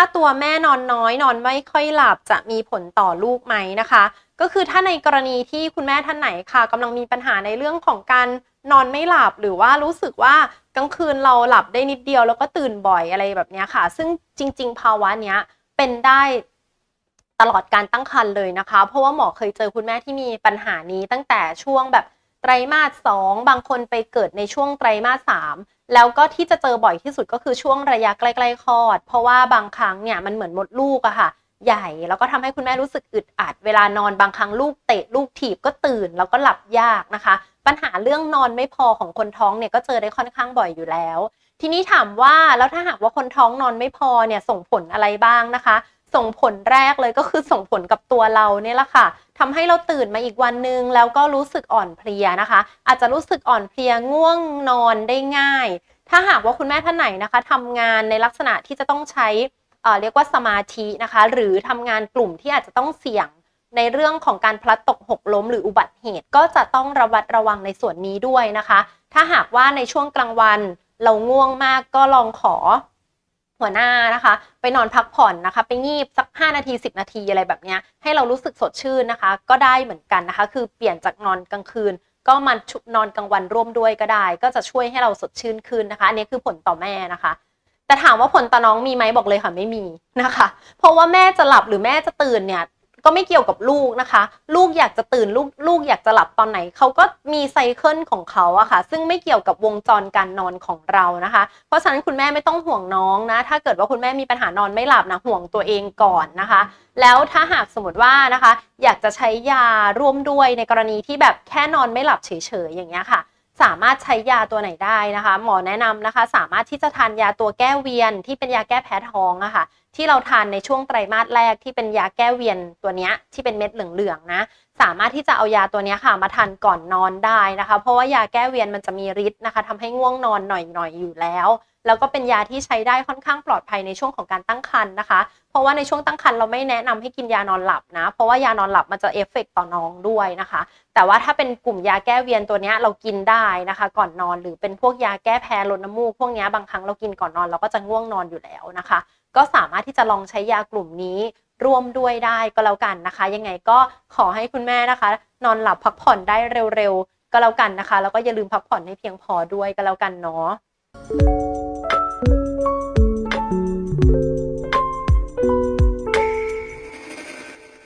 าตัวแม่นอนน้อย นอนไม่ค่อยหลับจะมีผลต่อลูกไหมนะคะ ก็คือถ้าในกรณีที่คุณแม่ท่านไหนค่ะกำลังมีปัญหาในเรื่องของการนอนไม่หลับหรือว่ารู้สึกว่ากลางคืนเราหลับได้นิดเดียวแล้วก็ตื่นบ่อยอะไรแบบนี้ค่ะ ซึ่งจริง ๆ ภาวะเนี้ยเป็นได้ตลอดการตั้งครรภ์เลยนะคะ เพราะว่าหมอเคยเจอคุณแม่ที่มีปัญหานี้ตั้งแต่ช่วงแบบไตรมาสสองบางคนไปเกิดในช่วงไตรมาสสาม แล้วก็ที่จะเจอบ่อยที่สุดก็คือช่วงระยะใกล้ๆคลอด เพราะว่าบางครั้งเนี่ยมันเหมือนมดลูกอะค่ะ ใหญ่แล้วก็ทำให้คุณแม่รู้สึกอึดอัด เวลานอนบางครั้งลูกเตะลูกถีบก็ตื่นแล้วก็หลับยากนะคะ ปัญหาเรื่องนอนไม่พอของคนท้องเนี่ยก็เจอได้ค่อนข้างบ่อยอยู่แล้ว ทีนี้ถามว่าแล้วถ้าหากว่าคนท้องนอนไม่พอเนี่ยส่งผลอะไรบ้างนะคะ ส่งผลแรกเลยก็คือส่งผลกับตัวเราเนี่ยแหละค่ะ ทำให้เราตื่นมาอีกวันนึง แล้วก็รู้สึกอ่อนเพลียนะคะ อาจจะรู้สึกอ่อนเพลียง่วงนอนได้ง่าย ถ้าหากว่าคุณแม่ท่านไหนนะคะทำงานในลักษณะที่จะต้องใช้เเรียกว่าสมาธินะคะ หรือทำงานกลุ่มที่อาจจะต้องเสี่ยงในเรื่องของการพลัดตกหกล้มหรืออุบัติเหตุก็จะต้องระวัดระวังในส่วนนี้ด้วยนะคะ ถ้าหากว่าในช่วงกลางวันเราง่วงมากก็ลองขอ หัวหน้านะคะ ไปนอนพักผ่อนนะคะ ไปงีบสัก 5 นาที 10 นาทีอะไรแบบนี้ให้เรารู้สึกสดชื่นนะคะ ก็ได้เหมือนกันนะคะ คือเปลี่ยนจากนอนกลางคืน ก็มานอนกลางวันร่วมด้วยก็ได้ ก็จะช่วยให้เราสดชื่นขึ้นนะคะ อันนี้คือผลต่อแม่นะคะ แต่ถามว่าผลต่อน้องมีไหมบอกเลยค่ะไม่มีนะคะ เพราะว่าแม่จะหลับหรือแม่จะตื่นเนี่ย ก็ไม่เกี่ยวกับลูกนะคะ ลูกอยากจะตื่นลูกลูกอยากจะหลับตอนไหนเขาก็มีไซเคิลของเขาอะค่ะ ซึ่งไม่เกี่ยวกับวงจรการนอนของเรานะคะ เพราะฉะนั้นคุณแม่ไม่ต้องห่วงน้องนะ ถ้าเกิดว่าคุณแม่มีปัญหานอนไม่หลับนะห่วงตัวเองก่อนนะคะ แล้วถ้าหากสมมติว่านะคะ อยากจะใช้ยาร่วมด้วยในกรณีที่แบบแค่นอนไม่หลับเฉยๆอย่างเงี้ยค่ะสามารถใช้ยาตัวไหนได้นะคะ หมอแนะนำนะคะ สามารถที่จะทานยาตัวแก้เวียนที่เป็นยาแก้แพ้ท้องอะค่ะที่เราทานในช่วงไตรมาสแรกที่เป็นยาแก้เวียนตัวนี้ที่เป็นเม็ดเหลืองๆนะสามารถที่จะเอายาตัวนี้ค่ะมาทานก่อนนอนได้นะคะ เพราะว่ายาแก้เวียนมันจะมีฤทธิ์นะคะทำให้ง่วงนอนหน่อยๆอยู่แล้ว แล้วก็เป็นยาที่ใช้ได้ค่อนข้างปลอดภัยในช่วงของการตั้งครรภ์นะคะ เพราะว่าในช่วงตั้งครรภ์เราไม่แนะนำให้กินยานอนหลับนะ เพราะว่ายานอนหลับมันจะเอฟเฟกต์ต่อน้องด้วยนะคะ แต่ว่าถ้าเป็นกลุ่มยาแก้เวียนตัวนี้เรากินได้นะคะ ก่อนนอนหรือเป็นพวกยาแก้แพ้ลดน้ำมูกพวกนี้บางครั้งเรากินก่อนนอนเราก็จะง่วงนอนอยู่แล้วนะคะ ก็สามารถที่จะลองใช้ยากลุ่มนี้ร่วมด้วยได้ก็แล้วกันนะคะ ยังไงก็ขอให้คุณแม่นะคะ นอนหลับพักผ่อนได้เร็วๆก็แล้วกันนะคะ แล้วก็อย่าลืมพักผ่อนให้เพียงพอด้วยก็แล้วกันเนาะ